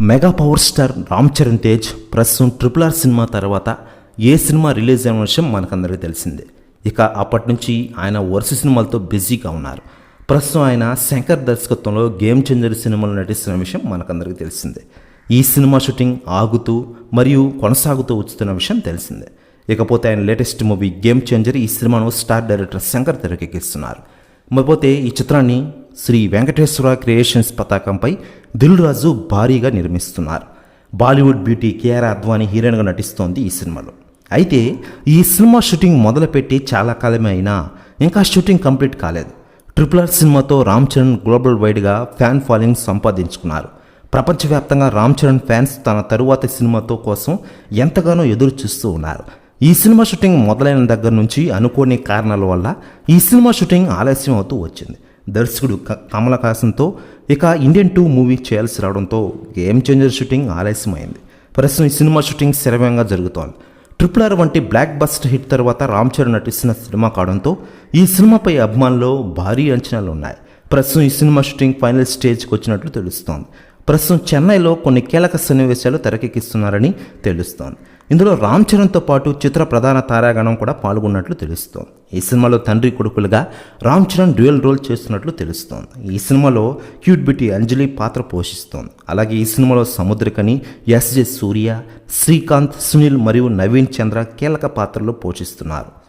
Mega power star Ram Charan Tej ప్రస్తుతం triple are cinema తర్వాత ఏ cinema release అయిన విషయం మనకందరికీ తెలిసిందే. ఇక అప్పటి నుంచి ఆయన వరుస సినిమాలతో బిజీగా ఉన్నారు. ప్రస్తుతం ఆయన శంకర్ దర్శకత్వంలో గేమ్ చేంజర్ సినిమాలో నటిస్తున్న విషయం మనకందరికీ తెలిసిందే. ఈ సినిమా షూటింగ్ ఆగుతూ మరియు కొనసాగుతూ వచ్చుతున్న విషయం తెలిసిందే. ఇకపోతే ఆయన లేటెస్ట్ మూవీ గేమ్ చేంజర్ ఈ సినిమాను స్టార్ డైరెక్టర్ శంకర్ తెరకెక్కిస్తున్నారు. మరిపోతే ఈ చిత్రాన్ని శ్రీ వెంకటేశ్వర క్రియేషన్స్ పతాకంపై దిల్ రాజు భారీగా నిర్మిస్తున్నారు. బాలీవుడ్ బ్యూటీ కేఆర్ అద్వానీ హీరోయిన్గా నటిస్తోంది ఈ సినిమాలో. అయితే ఈ సినిమా షూటింగ్ మొదలుపెట్టి చాలా కాలమే అయినా ఇంకా షూటింగ్ కంప్లీట్ కాలేదు. ట్రిపుల్ ఆర్ సినిమాతో రామ్ చరణ్ గ్లోబల్ వైడ్గా ఫ్యాన్ ఫాలోయింగ్ సంపాదించుకున్నారు. ప్రపంచవ్యాప్తంగా రామ్ చరణ్ ఫ్యాన్స్ తన తరువాతి సినిమాతో కోసం ఎంతగానో ఎదురు చూస్తూ ఉన్నారు. ఈ సినిమా షూటింగ్ మొదలైన దగ్గర నుంచి అనుకోని కారణాల వల్ల ఈ సినిమా షూటింగ్ ఆలస్యం అవుతూ వచ్చింది. దర్శకుడు కమల కమల్ హాసన్తో ఇక ఇండియన్ టూ మూవీ చేయాల్సి రావడంతో గేమ్ చేంజర్ షూటింగ్ ఆలస్యమైంది. ప్రస్తుతం ఈ సినిమా షూటింగ్ శరవేగంగా జరుగుతోంది. ట్రిపుల్ ఆర్ వంటి బ్లాక్ బస్టర్ హిట్ తర్వాత రామ్ చరణ్ నటిస్తున్న సినిమా కావడంతో ఈ సినిమాపై అభిమానుల్లో భారీ అంచనాలు ఉన్నాయి. ప్రస్తుతం ఈ సినిమా షూటింగ్ ఫైనల్ స్టేజ్కి వచ్చినట్లు తెలుస్తోంది. ప్రస్తుతం చెన్నైలో కొన్ని కీలక సన్నివేశాలు తెరకెక్కిస్తున్నారని తెలుస్తోంది. ఇందులో రామ్ చరణ్తో పాటు చిత్ర ప్రధాన తారాగణం కూడా పాల్గొన్నట్లు తెలుస్తోంది. ఈ సినిమాలో తండ్రి కొడుకులుగా రామ్ చరణ్ డ్యూయల్ రోల్ చేస్తున్నట్లు తెలుస్తోంది. ఈ సినిమాలో క్యూట్ బిటీ అంజలి పాత్ర పోషిస్తోంది. అలాగే ఈ సినిమాలో సముద్రకని ఎస్జే సూర్య శ్రీకాంత్ సునీల్ మరియు నవీన్ చంద్ర కీలక పాత్రలు పోషిస్తున్నారు.